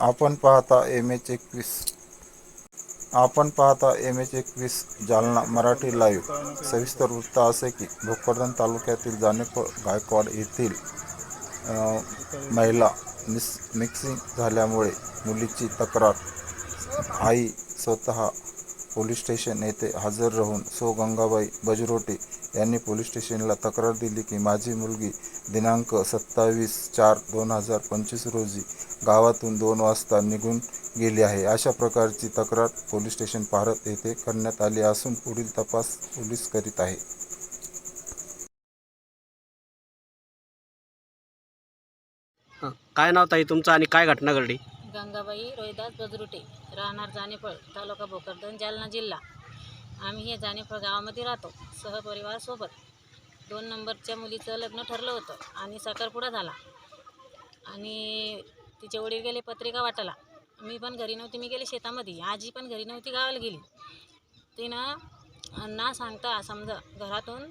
आपण पाहता M H एकवीस. आपण पाहता एम एच एकवीस जालना मराठी लाईव्ह सविस्तर वृत्त असे की भोकरदन तालुक्यातील जानेफळ गायकवाड येथील महिला मिस मिक्सिंग झाल्यामुळे मुलीची तक्रार. आई स्वतः पोलीस स्टेशन येथे हजर राहून सो गंगाबाई बजरोटे यांनी पोलीस स्टेशनला तक्रार दिली की माझी मुलगी दिनांक सत्तावीस चार दोन हजार पंचवीस रोजी गावातून दोन वाजता निघून गेली आहे. अशा प्रकारची तक्रार पोलीस स्टेशन भारत येथे करण्यात आली असून पुढील तपास पोलीस करीत आहे. काय नाव ताई तुमचं आणि काय घटना घडली? गंगाबाई रोहिदास बजरुटे राहणार जानेफळ तालुका भोकरदन जालना जिल्हा. आम्ही हे जानेफळ गावामध्ये राहतो सहपरिवारसोबत. दोन नंबरच्या मुलीचं लग्न ठरलं होतं आणि साखरपुडा झाला. आणि तिचे वडील गेले पत्रिका वाटायला. मी पण घरी नव्हती मी गेले शेतामध्ये. आजी पण घरी नव्हती गावाला गेली. तिनं ना सांगता समजा घरातून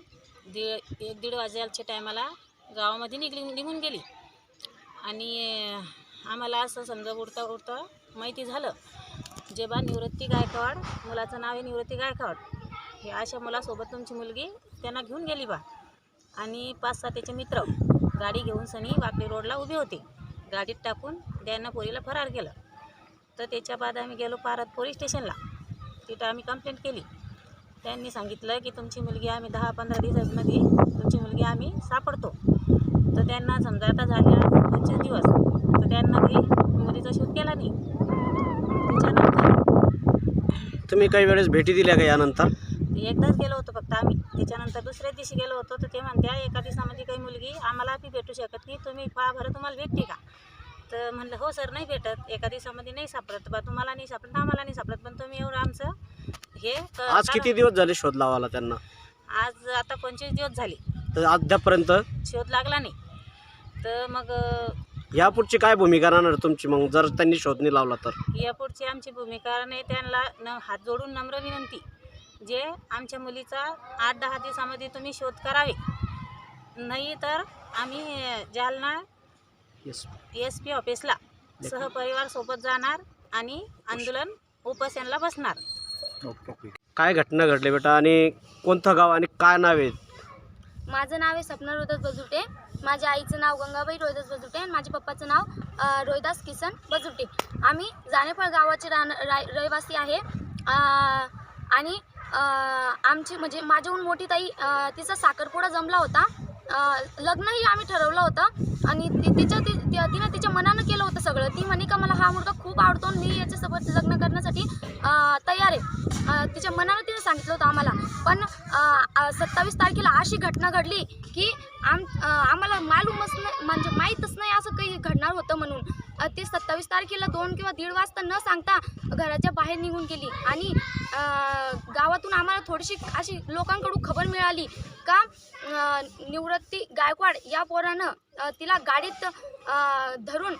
दीड एक दीड वाजायच्या टायमाला गावामध्ये निघली निघून गेली. आणि आम्हाला असं समजा उडता उडता माहिती झालं. जे बा निवृत्ती गायकवाड मुलाचं नाव आहे निवृत्ती गायकवाड. हे अशा मुलासोबत तुमची मुलगी त्यांना घेऊन गेली बा. आणि पाच सहा त्याचे मित्र गाडी घेऊन सनी वाकडी रोडला उभे होते. गाडीत टाकून त्यांना पोरीला फरार केलं. तर त्याच्या बाद आम्ही गेलो पारत पोलीस स्टेशनला. तिथं आम्ही कंप्लेंट केली. त्यांनी सांगितलं की तुमची मुलगी आम्ही दहा पंधरा दिवसामध्ये तुमची मुलगी आम्ही सापडतो. तर त्यांना समजा आता झाले पंचवीस दिवस तर त्यांना काही मुलीचा शोध केला नाही. त्याच्यानंतर तुम्ही काही वेळेस भेटी दिल्या का यानंतर? एकदाच गेलो होतो फक्त आम्ही. त्याच्यानंतर दुसऱ्या दिवशी गेलो होतो तर ते म्हणत्या एका दिवसामध्ये काही मुलगी आम्हाला बी भेटू शकत नाही. तुम्ही पहा बरं तुम्हाला भेटते का? तर म्हणलं हो सर नाही भेटत. एका दिवसामध्ये नाही सापडत. बा तुम्हाला नाही सापडत आम्हाला नाही सापडत. पण तुम्ही एवढं आमचं हे आज किती. दिवस झाले शोध लावायला त्यांना? आज आता पंचवीस दिवस झाले. तर अद्यापर्यंत शोध लागला नाही. तर मग यापुढची काय भूमिका राहणार तुमची? मग जर त्यांनी शोध नाही लावला तर? यापुढची आमची भूमिका नाही त्यांना न हात जोडून नम्र विनंती जे आमच्या मुलीचा आठ दहा दिवसामध्ये तुम्ही शोध करावे. नाही तर आम्ही जालना येस एस पी ऑफिसला सहपरिवार सोबत जाणार आणि आंदोलन उपोषणला बसणार. काय घटना घडली बेटा? आणि कोणतं गाव आणि काय नाव आहे? माझं नाव आहे सपना रोहिदास बजुटे. माझ्या आईचं नाव गंगाबाई रोहिदास बजुटे आणि माझ्या पप्पाचं नाव रोहिदास किसन बजुटे. आम्ही जानेफळ गावाचे राहण रहिवासी आहे. आणि आमची म्हणजे माझ्याहून मोठी ताई तिचा साखरपुडा जमला होता. लग्नही आम्ही ठरवलं होतं. आणि ती तिच्या ती तिनं तिच्या मनानं केलं होतं सगळं. ती म्हणे का मला हा मुलगा खूप आवडतो आणि मी याच्यासोबत लग्न करण्यासाठी तयार आहे. तिच्या मनानं तिने सांगितलं होतं आम्हाला. पण सत्तावीस तारखेला अशी घटना घडली की आम आम्हाला मालूमच नाही म्हणजे माहीतच नाही असं काही घडणार होतं म्हणून. ते ती सत्तावीस तारखेला दोन किंवा दीड वाजता न सांगता घराच्या बाहेर निघून गेली. आणि गावातून आम्हाला थोडीशी अशी लोकांकडून खबर मिळाली का निवृत्ती गायकवाड या पोरानं तिला गाडीत धरून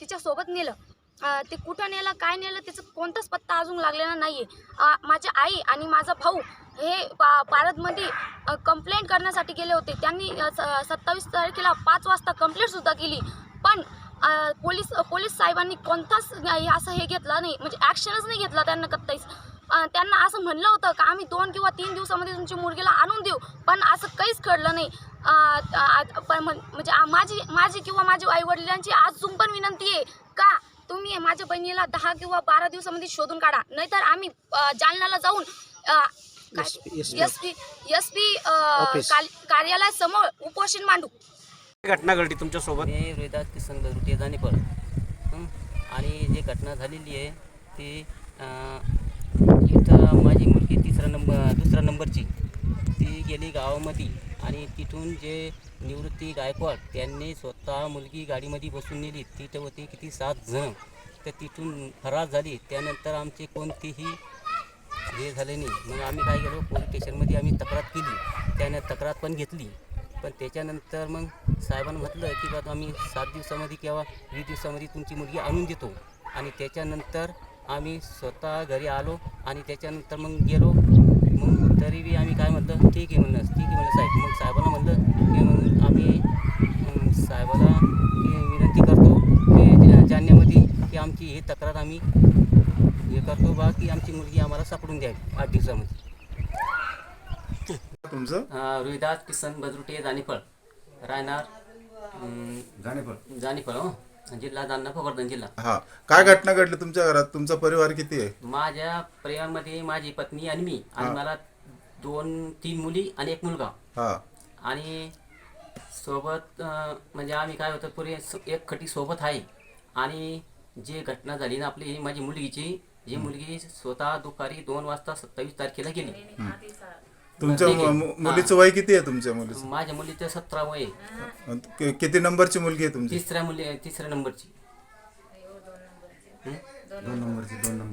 तिच्यासोबत नेलं. ते कुठं नेलं काय नेलं त्याचं कोणताच पत्ता अजून लागलेला नाही आहे माझी आई आणि माझा भाऊ हे पा पारदमध्ये कंप्लेंट करण्यासाठी गेले होते. त्यांनी सत्तावीस तारखेला पाच वाजता कंप्लेंटसुद्धा केली. पण पोलीस पोलीस साहेबांनी कोणताच असं हे घेतलं नाही. म्हणजे ॲक्शनच नाही घेतला त्यांना कत्ताईच त्यांना असं म्हणलं होतं का आम्ही दोन किंवा तीन दिवसामध्ये तुमच्या मुलगीला आणून देऊ पण असं काहीच घडलं नाही. पण म्हण- म्हणजे माझी माझी किंवा माझ्या आईवडिलांची अजून पण विनंती आहे का तुम्ही माझ्या बहिणीला दहा किंवा बारा दिवसामध्ये शोधून काढा. नाहीतर आम्ही जालन्याला जाऊन एस पी एस पी. कार्यालयासमोर उपोषण मांडू. घटना घडली तुमच्यासोबत? मी रोहिदास किसन गरुटे जाणेपर. आणि जी घटना झालेली आहे ती इथं माझी मुलगी तिसरा नंबर दुसऱ्या नंबरची. ती गेली गावामध्ये. आणि तिथून जे निवृत्ती गायकवाड त्यांनी स्वतः मुलगी गाडीमध्ये बसून नेली. तिथं होती किती सात जण. तर तिथून फरार झाली. त्यानंतर आमचे कोणतीही हे झाले नाही. मग आम्ही काय केलो? पोलीस स्टेशनमध्ये आम्ही तक्रार केली. त्यानं तक्रार पण घेतली. पण त्याच्यानंतर मग साहेबांना म्हटलं की बाबा आम्ही सात दिवसामध्ये किंवा वीस दिवसामध्ये तुमची मुलगी आणून देतो. आणि त्याच्यानंतर आम्ही स्वतः घरी आलो आणि त्याच्यानंतर मग गेलो. मग तरी बी आम्ही काय म्हटलं ठीक आहे म्हणलं ठीक आहे म्हणलं साहेब. मग साहेबांना म्हणलं की मग आम्ही साहेबाला की विनंती करतो की जा- जालन्यामध्ये की आमची ही तक्रार आम्ही हे करतो बा की आमची मुलगी आम्हाला सापडून द्यावी आठ दिवसामध्ये. तुमचं? रोहिदास किसन बजरुटे जानेफळ. राहणार जानेफळ. जानेफळ हो. जिल्हा जालना भोकरदन जिल्हा. हा. काय घटना घडली तुमच्या घरात? तुमचा परिवार किती आहे? माझ्या परिवारामध्ये माझी पत्नी आणि मी आणि मला दोन तीन मुली आणि एक मुलगा. हा. आणि सोबत अं, म्हणजे आम्ही काय होतं पुरे एक खटी सोबत आहे. आणि जी घटना झाली ना आपली ही माझी मुलगीची जी मुलगी स्वतः दुपारी दोन वाजता सत्तावीस तारखेला गेली. तुमच्या. मु- मुलीचं वय किती आहे तुमच्या मुलीचं? माझ्या मुलीचं सतरा वय आहे. कि- किती नंबरची मुलगी आहे तुमची? तिसऱ्या मुली तिसऱ्या नंबरची. दोन नंबरची दोन नंबर.